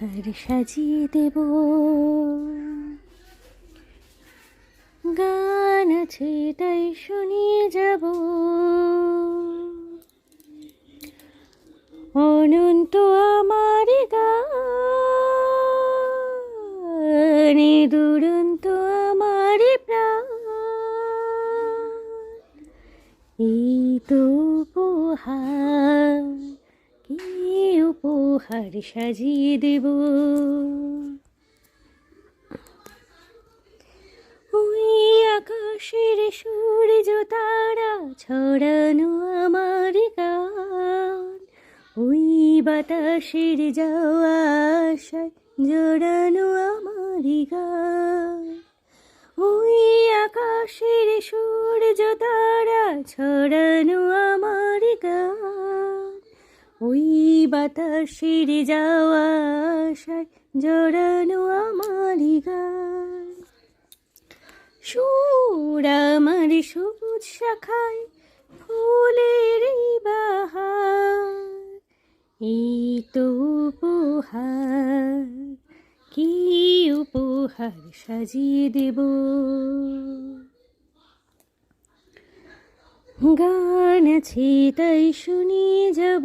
উপহার সাজিয়ে দেব। গান আছে তাই শুনিয়ে যাব। অনন্ত আমার গানে দুরন্ত আমার প্রাণ। এই তো উপহার। উপহার সাজিয়ে দেব। ওই আকাশের সূর্য তারা ছড়ানো আমার গান। ওই বাতাসের যাওয়া আশায় জড়ানো আমার গান। ওই আকাশের সূর্য তারা ছড়ানো আমার গান। ওই বাতাসের যাওয়া আশায় জড়ানো আমার গান। সুর আমার সবুজ শাখায় ফুলের বাহার। এই তো উপহার, কি উপহার সাজিয়ে দেব? গান আছে, তাই শুনিয়ে যাব।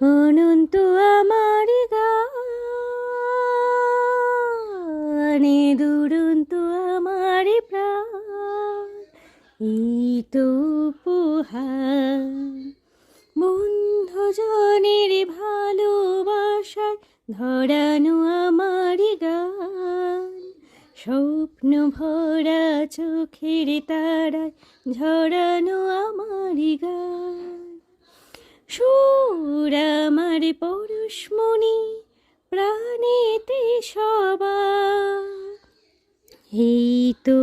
অনন্ত আমার গানে, দুরন্ত আমার প্রাণ এই তো উপহার বন্ধুজনের ভালোবাসায় ধরানো স্বপ্ন ভরা চোখের তারায় ঝরানো আমার গান। সুর আমার পরশমণি প্রাণেতে সবা এই তো